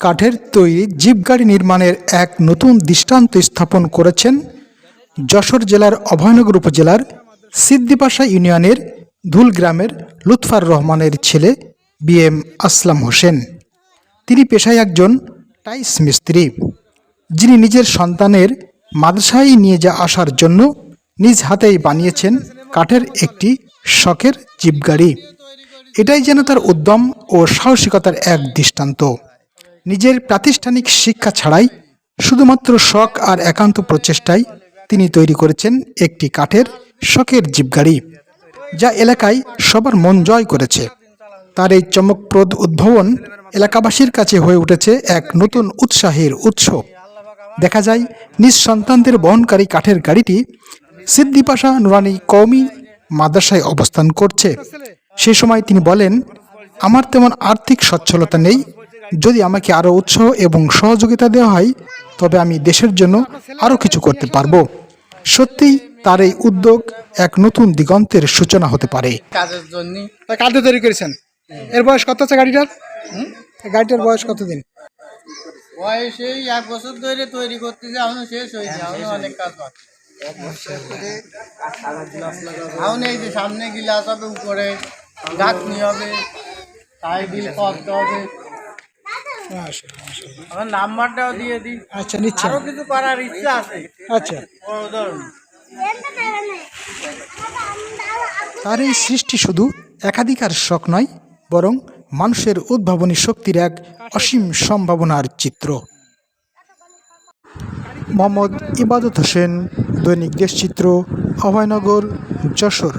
কাঠের তৈরি জিপ গাড়ি নির্মাণের এক নতুন দৃষ্টান্ত স্থাপন করেছেন যশোর জেলার অভয়নগর উপজেলার সিদ্দিপাশা ইউনিয়নের ধুল গ্রামের লুৎফার রহমানের ছেলে বি এম আসলাম হোসেন। তিনি পেশায় একজন টাইস মিস্ত্রি, যিনি নিজের সন্তানের মাদ্রাসায় নিয়ে যা আসার জন্য নিজ হাতেই বানিয়েছেন কাঠের একটি শখের জিপ গাড়ি। এটাই যেন তার উদ্যম ও সাহসিকতার এক দৃষ্টান্ত। নিজের প্রাতিষ্ঠানিক শিক্ষা ছাড়াই শুধুমাত্র শখ আর একান্ত প্রচেষ্টায় তিনি তৈরি করেছেন একটি কাঠের শখের জিপ গাড়ি যা এলাকায় সবার মন জয় করেছে। তার এই চমকপ্রদ উদ্ভাবন এলাকাবাসীর কাছে হয়ে উঠেছে এক নতুন উৎসাহের উৎস। দেখা যায়, নিজ সন্তানদের বহনকারী কাঠের গাড়িটি সিদ্দিপাশা নুরানি কওমি মাদ্রাসায় অবস্থান করছে। সে সময় তিনি বলেন, আমার তেমন আর্থিক সচ্ছলতা নেই যদি আমাকে আরও উৎসাহ এবং সহযোগিতা দেওয়া হয় তবে আমি দেশের জন্য আরও কিছু করতে পারব। সত্যিই তার এই উদ্যোগ এক নতুন দিগন্তের সূচনা হতে পারে। কাজের জন্য তৈরি করেছেন। এর বয়স কত আছে গাড়িটার? গাড়িটার বয়স কতদিন? বয়স এই এক বছর ধরে তৈরি করতেছে এখনও শেষ হয়েছে এখনও অনেক কাজ বাকি। এখন এই যে সামনে গিলাস হবে উপরে গাঁথনি হবে সাইডিল করতে হবে। আমার নাম্বারটাও দিয়ে দিই। আচ্ছা নিচ্ছেন। আরও কিছু করার ইচ্ছা আছে? আচ্ছা। তার এই সৃষ্টি শুধু একাধিকার শখ নয় বরং মানুষের উদ্ভাবনী শক্তির এক অসীম সম্ভাবনার চিত্র। মোহাম্মদ ইবাদত হোসেন দৈনিক দেশচিত্র অভয়নগর যশোর।